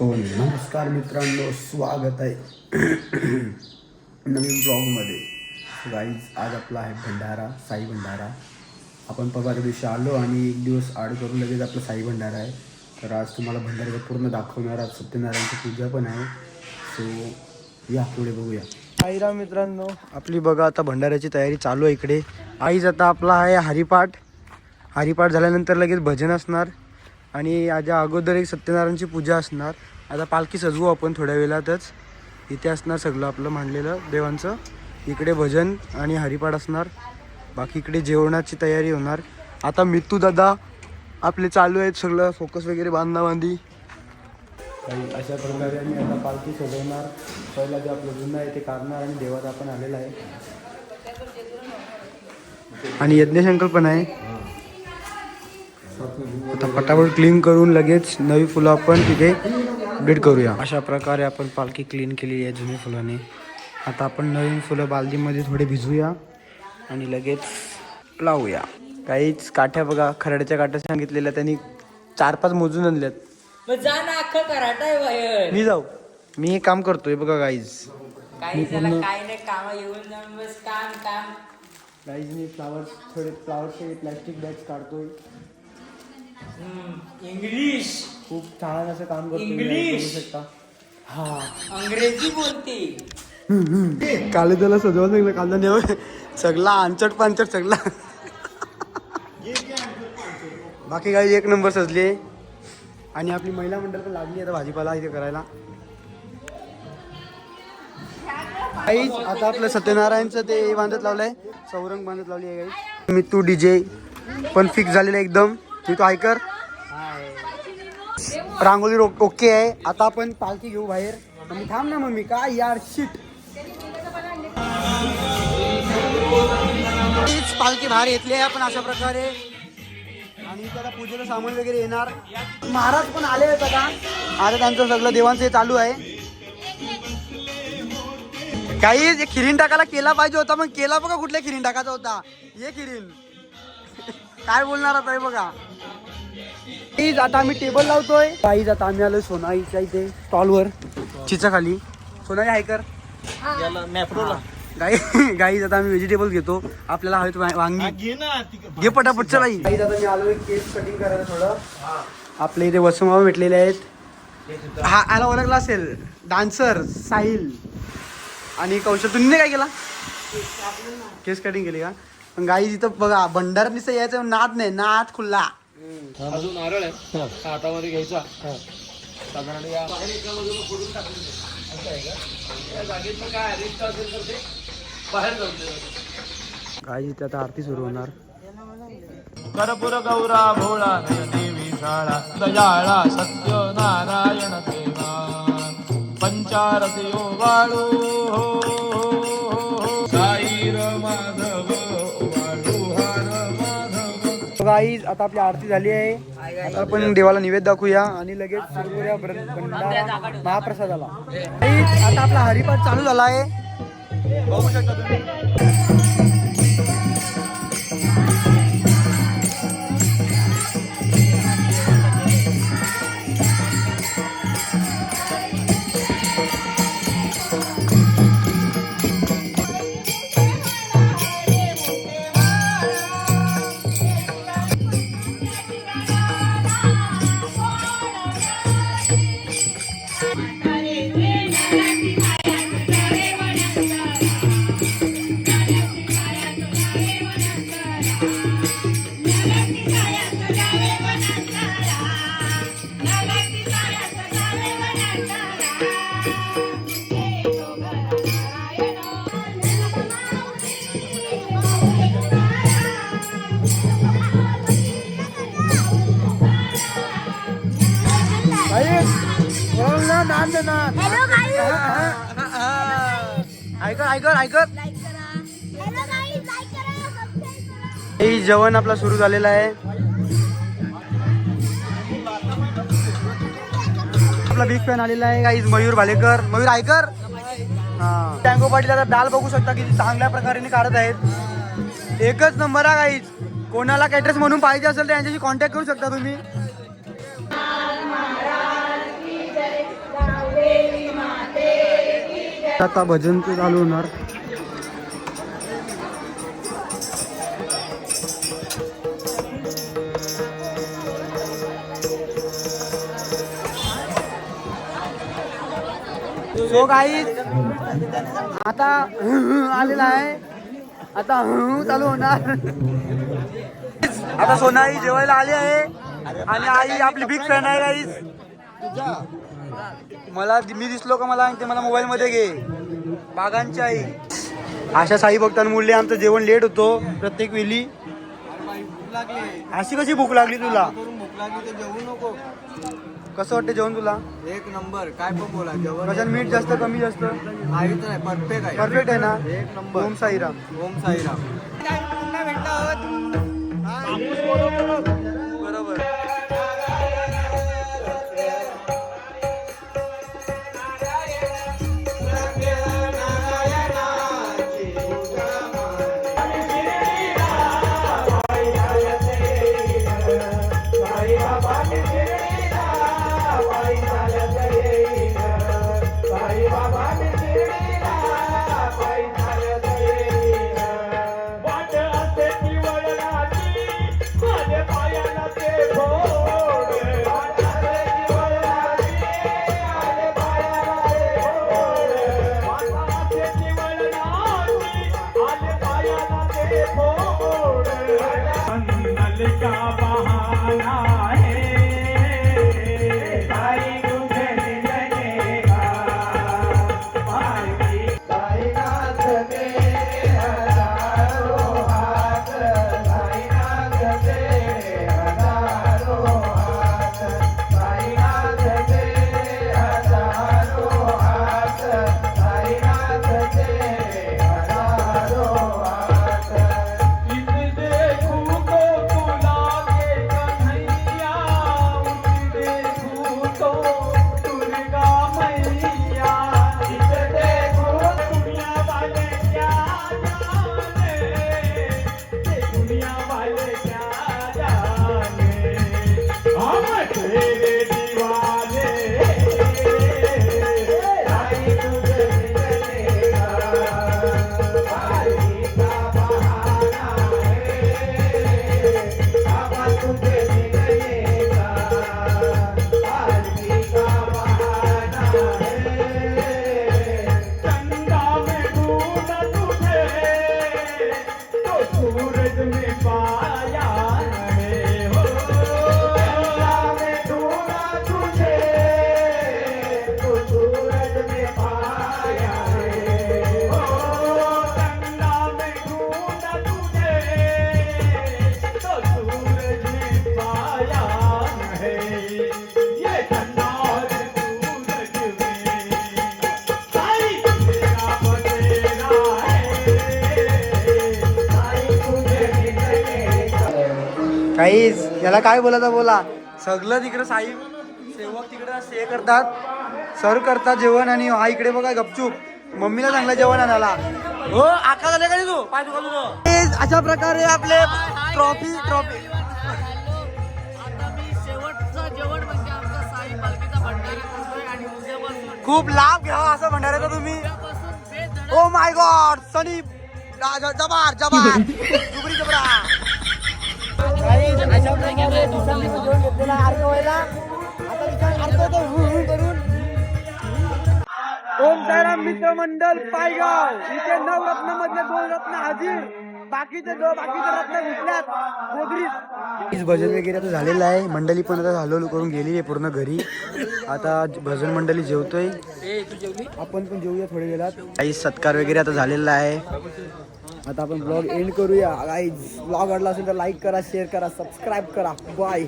हो नमस्कार मित्रांनो स्वागत आहे. नवीन ब्लॉगमध्ये. गाईज आज आपला आहे भंडारा साई भंडारा. आपण पगार दिवशी आलो आणि एक दिवस आड करून लगेच आपला साई भंडारा आहे. तर आज तुम्हाला भंडारा पूर्ण दाखवणार आज सत्यनारायणची पूजा पण आहे. सो या पुढे बघूया. साईराम मित्रांनो आपली बघा आता भंडाऱ्याची तयारी चालू आहे इकडे. आईज आता आपला आहे हरिपाठ. हरिपाठ झाल्यानंतर लगेच भजन असणार. आणि याच्या अगोदर एक सत्यनारायणची पूजा असणार. आता पालखी सजवू आपण थोड्या वेळातच. इथे असणार सगळं आपलं मांडलेलं देवांचं. इकडे भजन आणि हरिपाठ असणार. बाकी इकडे जेवणाची तयारी होणार. आता मित्तू दादा आपले चालू आहेत सगळं फोकस वगैरे बांधा बांधी अशा प्रकारे आम्ही आता पालखी सजवणार. पहिला जे आपलं जुनं आहे ते काढणार आणि देवाचा आपण आलेला आहे. आणि यज्ञशंकर पण आहे. पटापट क्लीन करून लगेच नवी फुलं आपण तिथे अपडेट करूया. अशा प्रकारे आपण पालखी क्लीन केलेली आहे जुन्या फुलाने. आता आपण नवीन फुलं बालदीमध्ये थोडे भिजूया आणि लगेच लावूया. काहीच काठ्या बघा खरड्याच्या काठ्या सांगितलेल्या त्यांनी चार पाच मोजून आणल्यात. मी जाऊ. मी हे काम करतोय बघा गाईज काही झालं काय नाही काम येऊन जाऊन बस काम काम. गाईज मी फ्लावर्स थोडे फ्लावर्सचे प्लॅस्टिक बॅग्स काढतोय. इंग्लिश. खूप छान असं काम करतोय मी, इंग्लिश. शकता. हा. अंग्रेजी बोलते. काले त्याला सजवा सगळं कांदा नेव सगळा अंचट पांचट सगळा. बाकी काही एक नंबर सजले आणि आपली महिला मंडळ पण लागली आता भाजीपाला इथे करायला. काहीच आता आपलं सत्यनारायणचं ते बांधत लावलंय. चौरंग बांधत लावली आहे मी तू डीजे पण फिक्स झालेला एकदम. मी तो ऐकर रांगोळी रो- ओके आहे. आता आपण पालखी घेऊ बाहेर. मम्मी थांब ना मम्मी काय यार शिट पालखी बाहेर येतली आहे आपण अशा प्रकारे. आणि त्याला पूजेचं सामान वगैरे येणार. महाराज पण आले आहेत आता. आता त्यांचं सगळं देवांचं चालू आहे. काही जे खिरीन टाकायला केला पाहिजे होता मग केला बघा कुठल्या खिरीन टाकायचा होता. ये खिरीन. काय बोलणार आता हे बघा. प्लीज आता आम्ही टेबल लावतोय. काहीच आता आम्ही आलोय सोनाईच्या इथे स्टॉलवर चिचा खाली सोनाई हायकर गाई गाईज आता आम्ही व्हेजिटेबल घेतो. आपल्याला हवेत वा- वांगी. घे पटापट चला. गाईज आता मी आलोय केस कटिंग करायला थोडं. आपल्या इथे वसुमावा भेटलेले आहेत. हा आला ओळखला असेल. डान्सर साहिल आणि कौशल तुम्ही नाही काय केला? केस कटिंग केली का? पण गाईज इथं बघा भंडार निसं यायचं नाद नाही नाद खुल्ला. अजून नारळ आहे. हातामध्ये घ्यायचा. साधारण या या जागेचं काय अरिष्ट असेल तर ते बाहेर जाऊन देतात गाईज इथे आता आरती सुरू होणार. कर्पूर गौरा भोळा देवी शाळा दयाळा सत्य नारायण देवा पंचारती वाळू साईर माधव गाईज आता आपली आरती झाली आहे. आता आपण देवाला निवेद दाखवूया आणि लगेच सुरू महाप्रसादाला. आता आपला हरिपाठ चालू झाला आहे. बघू शकता तुम्ही. बोल ना, नाद ना, नाद. हॅलो गाईज हा. ऐकर ऐकर ऐकर लाईक करा. हॅलो गाईज लाईक करा. सबस्क्राईब करा जेवण आपला सुरू झालेला आहे. आपला बिग फॅन आलेला आहे गाईज मयूर भालेकर. मयूर आयकर हा. टँगो पाटील आता डाल बघू शकता किती चांगल्या प्रकारे काढत आहेत. एकच नंबर आहे गाईज कोणाला कॅटरेस म्हणून पाहिजे असेल तर यांच्याशी कॉन्टॅक्ट करू शकता तुम्ही. आता भजन ते चालू होणार. सो काही आता आलेला आहे. आता चालू होणार. आता सोनाई जेवायला आली आहे. आणि आई आपली बिग फॅन आहे मला मी दिसलो का मला ते मला मोबाईल मध्ये घे. बागांची आई. अशा साई भक्तांमुळे मुले आमचं जेवण लेट होतो. प्रत्येक वेळी अशी कशी भूक लागली तुला? भूक लागली तर जेवू नको कसं वाटतं जेवण तुला? एक नंबर. काय पण बोला जेवण कशात मीठ जास्त कमी जास्त? नाही परफेक्ट आहे. परफेक्ट आहे ना? एक नंबर. ओम साईराम. ओम साईराम. का काहीच. याला काय बोलायचं बोला. सगळं तिकडे साई सेवक तिकडे से करतात. सर्व करतात जेवण आणि हा इकडे बघा गपचूप. मम्मीला चांगलं जेवण आणायला. हो आका झाले का तू? पाय दुखा तुझं अशा प्रकारे आपले ट्रॉफी ट्रॉफी. आता मी शेवटचं जेवण म्हणजे आमचा साई पालखीचा भंडारा करतोय आणि उद्यापासून खूप लाभ घ्यावा असं म्हणणार तुम्ही? ओ माय गॉड सनी जबार जबार जुबरी जबरा काही अशा प्रकारे आता विचार करतो करून ओम साईराम मित्र मंडळ पायगाव. इथे नऊ रत्न मधले दोन रत्न हाजीर. बाकीचे दो बाकीचे रत्न घेतल्यात गोगरीत भजन वगैरे आता झालेलं आहे. मंडळी पण आता हलवलं करून गेली आहे पूर्ण घरी. आता भजन मंडळी जेवतोय. आपण पण जेवूया थोडे वेळात. काही सत्कार वगैरे आता झालेला आहे. आता आपण ब्लॉग एंड करूया. काही ब्लॉग आवडला असेल तर लाईक करा शेअर करा सबस्क्राईब करा. बाय